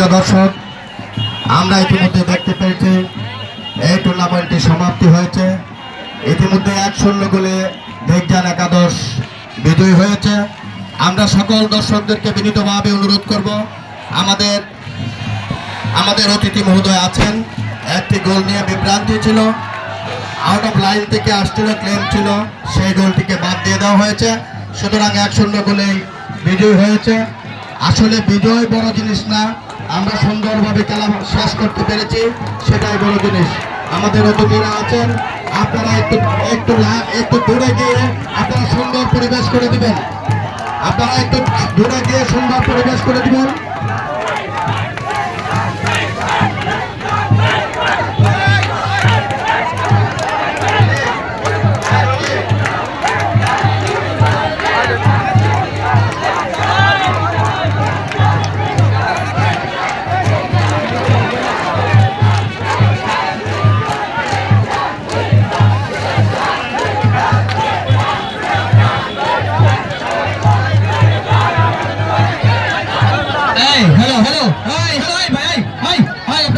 সুপ্রিয় দর্শক, আমরা ইতিমধ্যে দেখতে পেয়েছি, এই টুর্নামেন্টটি সমাপ্তি হয়েছে। ইতিমধ্যে এক শূন্য গোলে দেখজান একাদশ বিজয়ী হয়েছে। আমরা সকল দর্শকদেরকে বিনীতভাবে অনুরোধ করব, আমাদের আমাদের অতিথি মহোদয় আছেন। একটি গোল নিয়ে বিভ্রান্তি ছিল আউট অফ লাইন থেকে আসছিল ক্লেম ছিল, সেই গোলটিকে বাদ দিয়ে দেওয়া হয়েছে। সুতরাং এক শূন্য গোলেই বিজয় হয়েছে। আসলে বিজয় বড় জিনিস না আমরা সুন্দরভাবে খেলা শেষ করতে পেরেছি, সেটাই বড় জিনিস। আমাদের অতিথিরা আছেন, আপনারা একটু একটু একটু দূরে গিয়ে আপনারা সুন্দর পরিবেশ করে দিবেন। আপনারা একটু দূরে গিয়ে সুন্দর পরিবেশ করে দিবেন।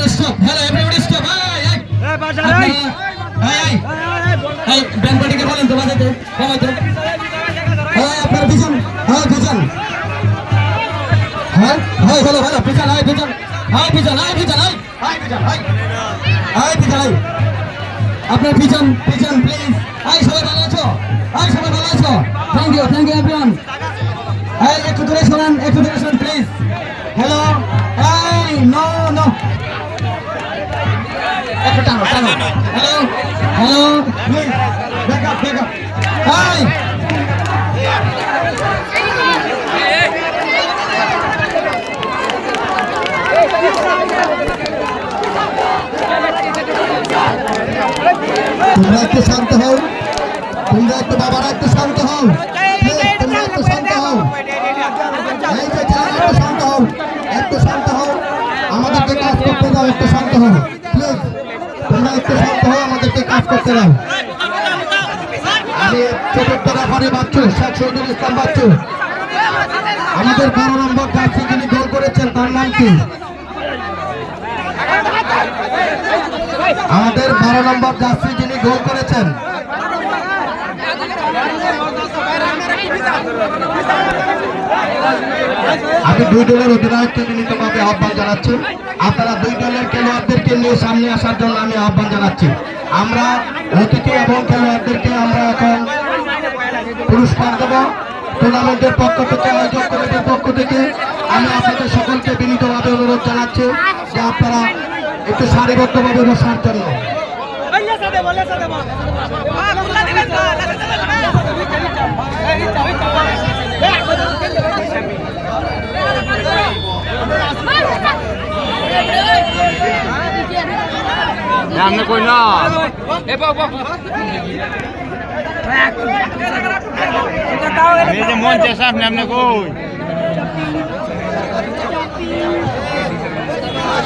Hi, hi, আপনারা stop. Hello, everybody stop. Hi, hi. আপনারা- hi, hi. Hi, band party কে বলেন তো বাজাতে, কমাইতে। Hi, আপনারা পিছন, hi, পিছন। Hi, hi, hello, hello, পিছন, hi, পিছন। Hi, পিছন, hi, পিছন, hi, hi, পিছন, hi. Hi, পিছন, hi. আপনার পিছন, পিছন, please. Hi, সবাই ভালো আছো? Hi, সবাই ভালো আছো? Thank you, thank you, everyone. এই একটু দূরে সরান একটু দূরে সরান প্লিজ হ্যালো এই no no hello hello please back up back up এই তোমরা একটু শান্ত হও। তোমরা একটু বাবারা একটু শান্ত হও। তোমরা একটু শান্ত হও। একটু শান্ত হও। একটু শান্ত হও। আমাদেরকে কাজ করতে দাও, একটু শান্ত হও। তোমরা একটু শান্ত হয়ে আমাদেরকে কাজ করতে দাও। আমি চতুর্থ রেফারি বাচ্চু, শেখ শহীদুল ইসলাম বাচ্চু। আমাদের বারো নম্বর জার্সি যিনি গোল করেছেন, তার নাম কি? আমাদের বারো নম্বর জার্সি যিনি গোল করেছেন আমি দুই দলের অধিনায়ককে বিনীতভাবে আহ্বান জানাচ্ছি। আপনারা দুই দলের খেলোয়াড়দেরকে নিয়ে সামনে আসার জন্য আমি আহ্বান জানাচ্ছি। আমরা অতিথি এবং খেলোয়াড়দেরকে আমরা এখন পুরস্কার দেব। টুর্নামেন্টের পক্ষ থেকে, আয়োজক কমিটির পক্ষ থেকে আমি আপনাদের সকলকে বিনীতভাবে অনুরোধ জানাচ্ছি যে আপনারা একটু সারিবদ্ধভাবে বসার জন্য আপনি কই না মন চেষ্টা আপনি আপনি কই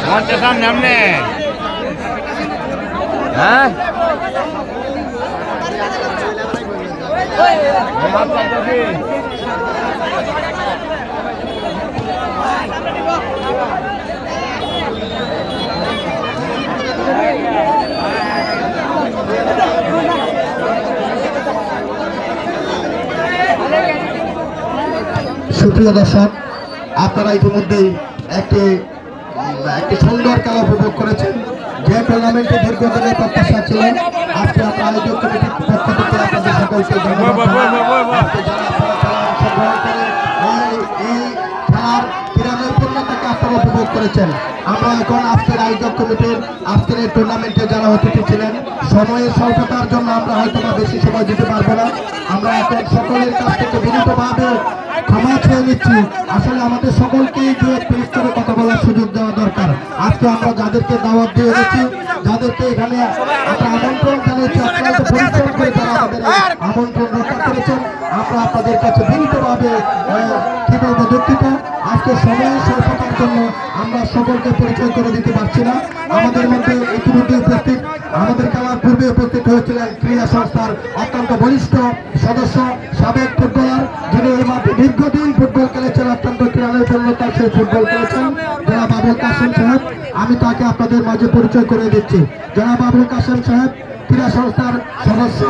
মন চেষ্টা আপনি আপনি হ্যাঁ সুপ্রিয় দর্শক, আপনারা ইতিমধ্যেই একটি একটি সুন্দর খেলা উপভোগ করেছেন। যে টুর্নামেন্টে দীর্ঘদিনের প্রত্যাশা ছিল, আজকে আমরা আয়োজক কমিটির পক্ষ থেকে সকলকে এই খেলার উপভোগ করেছেন আমরা এখন আজকের আয়োজক কমিটির আজকের এই টুর্নামেন্টে যারা অতিথি ছিলেন সময়ের স্বল্পতার জন্য আমরা হয়তো বেশি সময় দিতে পারব না আমরা এখন সকলের কাছ থেকে বিনীতভাবে ক্ষমা চেয়ে নিচ্ছি। আসলে আমাদের সকলকেই এক মিনিট করে কথা বলার সুযোগ দেওয়া দরকার। আজকে আমরা যাদেরকে দাওয়াত দিয়ে গেছি, যাদেরকে এখানে আমরা আমন্ত্রণ জানিয়েছি আপনারা পরিশ্রম করে তারা আমাদের আমন্ত্রণ রক্ষা করেছেন। আমরা আপনাদের কাছে বিনীতভাবে কি বলব দুঃখিত। আজকে সময়ের স্বল্পতার জন্য আমরা সকলকে পরিচয় করে দিতে পারছি না। আমাদের মধ্যে ইতিমধ্যে উপস্থিত, আমাদের খেলার পূর্বে উপস্থিত হয়েছিলেন ক্রীড়া সংস্থার অত্যন্ত বলিষ্ঠ সদস্য, সাবেক ফুটবলার যিনি এই মাঠে ফুটবল খেলেছেন অত্যন্ত ক্রীড়ার তার সেই ফুটবল খেলেছেন। জনাব আবুল কাসেম সাহেব, আমি তাকে আপনাদের মাঝে পরিচয় করে দিচ্ছি। জনাব আবুল কাসেম সাহেব, ক্রীড়া সংস্থার সদস্য।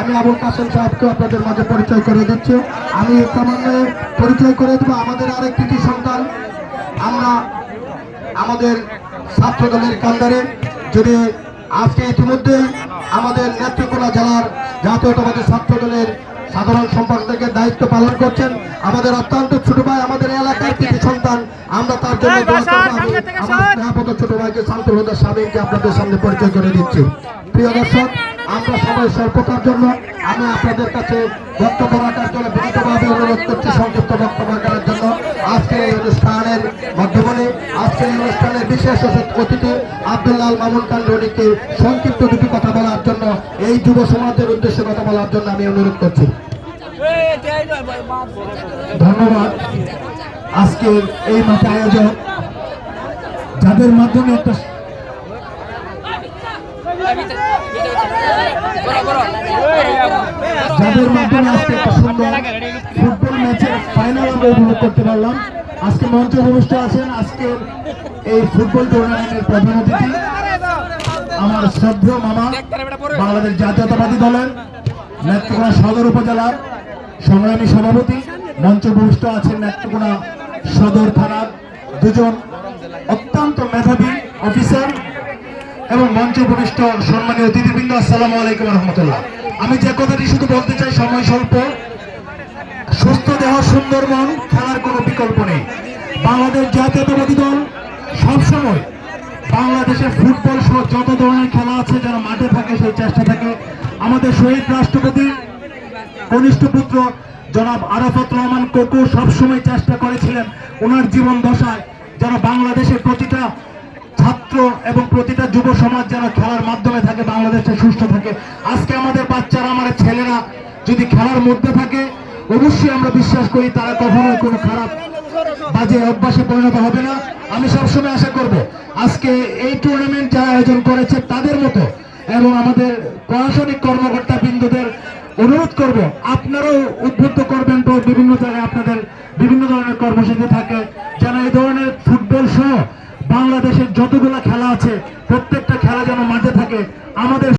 আমি আবুল কাসেম সাহেবকে আপনাদের মাঝে পরিচয় করে দিচ্ছি। আমি ক্রমান্বয়ে পরিচয় করে দেবো। আমাদের আরেক কৃতি সন্তান? আমরা আমাদের ছাত্র দলের কান্দারে যিনি আজকে ইতিমধ্যে আমাদের নেত্রকোনা জেলার জাতীয়তাবাদী ছাত্র দলের সাধারণ সম্পাদকের দায়িত্ব পালন করছেন আমাদের অত্যন্ত ছোট ভাই আমাদের এলাকার কৃতি সন্তান আমরা তার জন্য। স্নেহপত ছোট ভাইকে শান্তুল হোদার স্বামীকে আপনাদের সামনে পরিচয় করে দিচ্ছি প্রিয় দর্শক আমরা সবাই স্বল্পতার জন্য আমি আপনাদের কাছে বক্তব্য রাখার জন্য বিনীতভাবে অনুরোধ করছি সংক্ষিপ্ত বক্তব্য অনুষ্ঠানের বিশেষ অতিথি আব্দুল্লাহ মামুন খান রনিকে সংক্ষিপ্ত দুটি কথা বলার জন্য, এই যুব সমাজের উদ্দেশ্যে কথা বলার জন্য আমি অনুরোধ করছি। ধন্যবাদ। আজকের এই মাঠে আয়োজক যাদের মাধ্যমে একটা যাদের মাধ্যমে আজকে একটা সুন্দর ফুটবল ম্যাচের ফাইনাল আমরা উপভোগ করতে পারলাম। আজকে মঞ্চে অনুষ্ঠান আছেন আজকের এই ফুটবল টুর্নামেন্টের প্রধান অতিথি, আমার শ্রদ্ধেয় মামা, বাংলাদেশ জাতীয়তাবাদী দলের নেত্রকোনা সদর উপজেলার সংগ্রামী সভাপতি মঞ্চে উপবিষ্ট আছেন নেত্রকোনা সদর থানার দুজন অত্যন্ত মেধাবী অফিসার এবং মঞ্চে উপবিষ্ট সম্মানীয় অতিথিবৃন্দ, আসসালামু আলাইকুম রহমতুল্লাহ। আমি যে কথাটি শুধু বলতে চাই, সময় স্বল্প। সুস্থ দেহ সুন্দর মন খেলার কোনো বিকল্প নেই। বাংলাদেশ জাতীয়তাবাদী দল সবসময় বাংলাদেশের ফুটবল সহ যত ধরনের খেলা আছে যারা মাঠে থাকে সেই চেষ্টা থাকে আমাদের শহীদ রাষ্ট্রপতি, কনিষ্ঠ পুত্র জনাব আরাফাত রহমান কোকু সবসময় চেষ্টা করেছিলেন ওনার জীবন দশায় যেন বাংলাদেশের প্রতিটা ছাত্র এবং প্রতিটা যুব সমাজ যেন খেলার মাধ্যমে থাকে বাংলাদেশে সুস্থ থাকে। আজকে আমাদের বাচ্চারা আমাদের ছেলেরা যদি খেলার মধ্যে থাকে, অবশ্যই আমরা বিশ্বাস করি তারা কখনোই কোনো খারাপ, বাজে অভ্যাসে পরিণত হবে না। আমি সবসময় আশা করব, আজকে এই টুর্নামেন্ট যারা আয়োজন করেছে তাদের মতো এবং আমাদের প্রশাসনিক কর্মকর্তা বিন্দুদের অনুরোধ করব, আপনারাও উদ্বুদ্ধ করবেন তো বিভিন্ন জায়গায় আপনাদের বিভিন্ন ধরনের কর্মসূচি থাকে। যেন এই ধরনের ফুটবল সহ বাংলাদেশের যতগুলো খেলা আছে প্রত্যেকটা